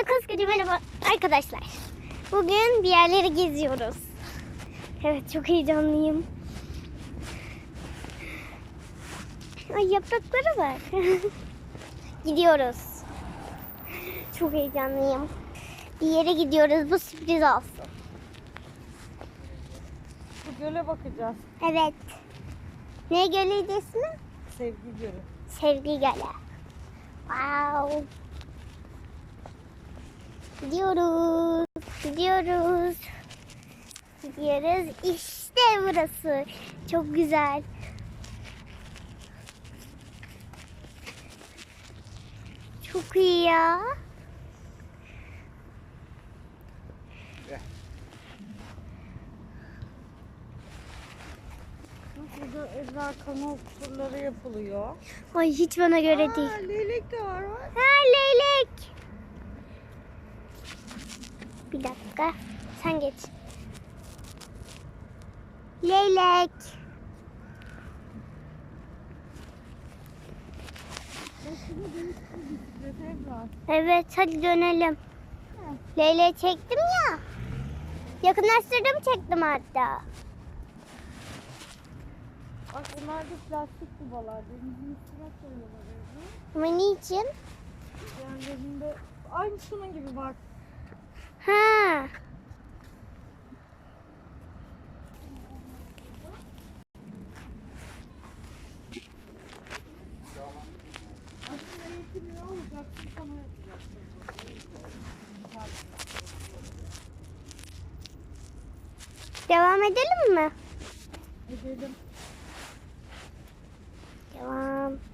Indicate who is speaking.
Speaker 1: Hepinize koskoca merhaba arkadaşlar. Bugün bir yerleri geziyoruz. Evet çok heyecanlıyım. Ay yapraklara bak. Gidiyoruz. Çok heyecanlıyım. Bir yere gidiyoruz. Bu sürpriz olsun.
Speaker 2: Bu göle bakacağız.
Speaker 1: Evet. Ne gölüydü ismi?
Speaker 2: Sevgi Gölü.
Speaker 1: Sevgi Gölü. Wow. Gidiyoruz. Gidiyoruz. Gidiyoruz. İşte burası. Çok güzel. Çok iyi ya.
Speaker 2: Burada Ezra kanal turları yapılıyor.
Speaker 1: Ay hiç bana göre değil.
Speaker 2: Aa, leylek de var.
Speaker 1: Ha leylek. Bir dakika. Sen geç. Leylek. Evet hadi dönelim. Leyleği çektim ya. Yakınlaştırdım çektim hatta.
Speaker 2: Bak bunlar da plastik kubalar. Denizin üstüne koyuyorlar.
Speaker 1: Ama niçin?
Speaker 2: Yani denizde aynı şunun gibi bak.
Speaker 1: Ha. Devam edelim mi?
Speaker 2: Edelim. Devam.